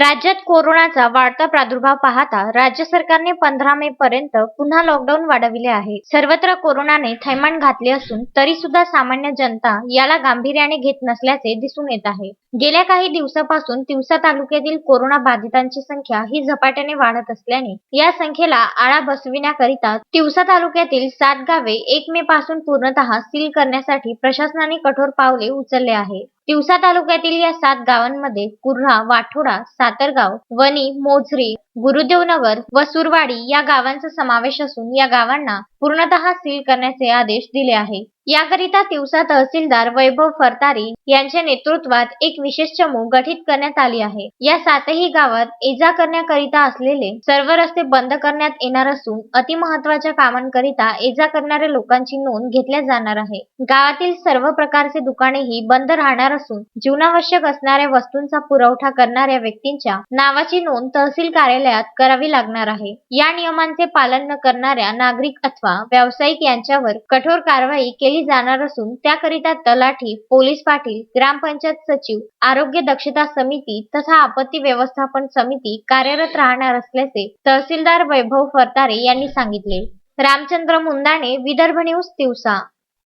राज्यात कोरोनाचा वाढता प्रादुर्भाव पाहता राज्य सरकारने पंधरा मे पर्यंत पुन्हा लॉकडाऊन वाढविले आहे. सर्वत्र कोरोनाने थैमान घातले असून तरी सुद्धा सामान्य जनता याला गांभीर्याने घेत नसल्याचे दिसून येत आहे. गेल्या काही दिवसापासून तिवसा तालुक्यातील कोरोना बाधितांची संख्या ही झपाट्याने वाढत असल्याने या संख्येला आळा बसविण्याकरिता तिवसा तालुक्यातील सात गावे एक मे पासून पूर्णतः सील करण्यासाठी प्रशासनाने कठोर पावले उचलले आहे. तिवसा तालुक्यातील या सात गावांमध्ये कुर्हा वाठोडा सातरगाव वणी मोझरी गुरुदेवनगर व सुरवाडी या गावांचा समावेश असून या गावांना पूर्णतः सील करण्याचे आदेश दिले आहे. याकरिता तिवसा तहसीलदार वैभव फरतारी यांच्या नेतृत्वात एक विशेष चमू गठीत करण्यात आली आहे. या सातही गावात ये करण्याकरिता असलेले सर्व रस्ते बंद करण्यात येणार असून अतिमहत्वाच्या कामांकरिता ये करणाऱ्या लोकांची नोंद घेतल्या जाणार आहे. गावातील सर्व प्रकारचे दुकानेही बंद राहणार असून जीवनावश्यक असणाऱ्या वस्तूंचा पुरवठा करणाऱ्या व्यक्तींच्या नावाची नोंद तहसील कार्यालयात करावी लागणार आहे. या नियमांचे पालन न करणाऱ्या नागरिक अथवा व्यावसायिक यांच्यावर कठोर कारवाई केली जाणार असून त्याकरिता तलाठी पोलीस पाटील ग्रामपंचायत सचिव आरोग्य दक्षता समिती तथा आपत्ती व्यवस्थापन समिती कार्यरत राहणार असल्याचे तहसीलदार वैभव फरतारे यांनी सांगितले. रामचंद्र मुंदाणे विदर्भ न्यूज दिवसा